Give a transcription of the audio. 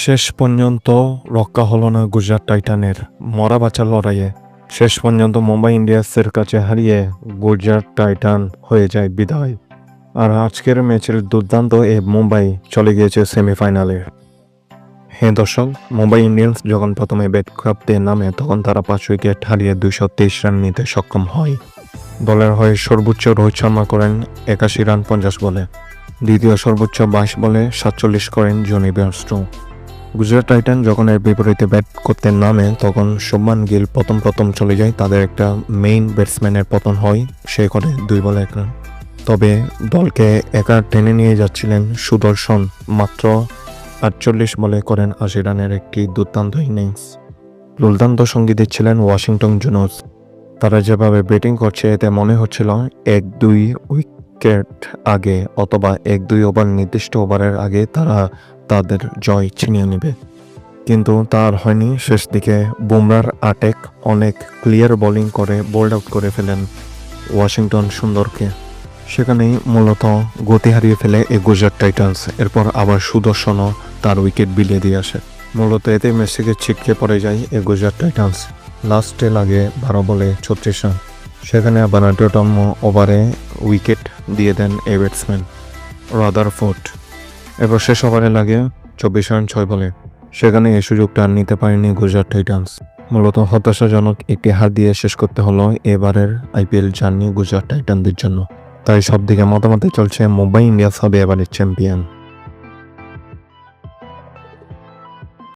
শেষ পর্যন্ত রক্ষা হলো না গুজরাট টাইটানের মরা বাঁচার লড়াইয়ে। শেষ পর্যন্ত মুম্বাই ইন্ডিয়ান্সের কাছে হারিয়ে গুজরাট টাইটান হয়ে যায় বিদায়। আর আজকের ম্যাচের দুর্দান্ত এ মুম্বাই চলে গিয়েছে সেমিফাইনালে। হ্যাঁ দর্শক, মুম্বাই ইন্ডিয়ান্স যখন প্রথমে ব্যাট নামে, তখন তারা পাঁচ উইকেট হারিয়ে দুইশো তেইশ রান নিতে সক্ষম হয়। দলের হয়ে সর্বোচ্চ রোহিত শর্মা করেন একাশি রান পঞ্চাশ বলে। দ্বিতীয় সর্বোচ্চ বাইশ বলে সাতচল্লিশ করেন জনি বেয়ারস্টো গুজরাট টাইটান যখন এর বিপরীতে ব্যাট করতে নামে, তখন শুভমান গিল প্রথম প্রথম চলে যায়। তাদের একটা মেইন ব্যাটসম্যানের পতন হয়, সে করে দুই বলে এক রান তবে দলকে একা টেনে নিয়ে যাচ্ছিলেন সুদর্শন, মাত্র আটচল্লিশ বলে করেন আশি রানের একটি দুর্দান্ত ইনিংস দুর্দান্ত সঙ্গী ছিলেন ওয়াশিংটন জুনোস। তারা যেভাবে ব্যাটিং করছে, এতে মনে হচ্ছিল এক দুই উইকেট আগে অথবা এক দুই ওভার নির্দিষ্ট ওভারের আগে তারা তাদের জয় ছিনিয়ে নেবে। কিন্তু তার হয়নি। শেষ দিকে বুমরার আটেক অনেক ক্লিয়ার বোলিং করে বোল্ড আউট করে ফেলেন ওয়াশিংটন সুন্দরকে। সেখানেই মূলত গতি হারিয়ে ফেলে এ গুজরাট টাইটান্স। এরপর আবার সুদর্শনও তার উইকেট বিলিয়ে দিয়ে আসে। মূলত এতে মেসিকে ছিটকে পড়ে যায় এ গুজরাট টাইটান্স। লাস্টে লাগে বারো বলে ছত্রিশ রান। সেখানে আবার আঠারোতম ওভারে উইকেট দিয়ে দেন এ ব্যাটসম্যান রাদার ফোর্ট এরপর শেষ ওভারে লাগে চব্বিশ রান, ছয় বলে। সেখানে এই সুযোগটা আর নিতে পারেনি গুজরাট টাইটান্স। মূলত হতাশাজনক একটি হার দিয়ে শেষ করতে হলো এবারের আইপিএল জার্নি গুজরাট টাইটানদের জন্য। তাই সব দিকে মতামতে চলছে মুম্বাই ইন্ডিয়ান্স হবে এবারের চ্যাম্পিয়ন।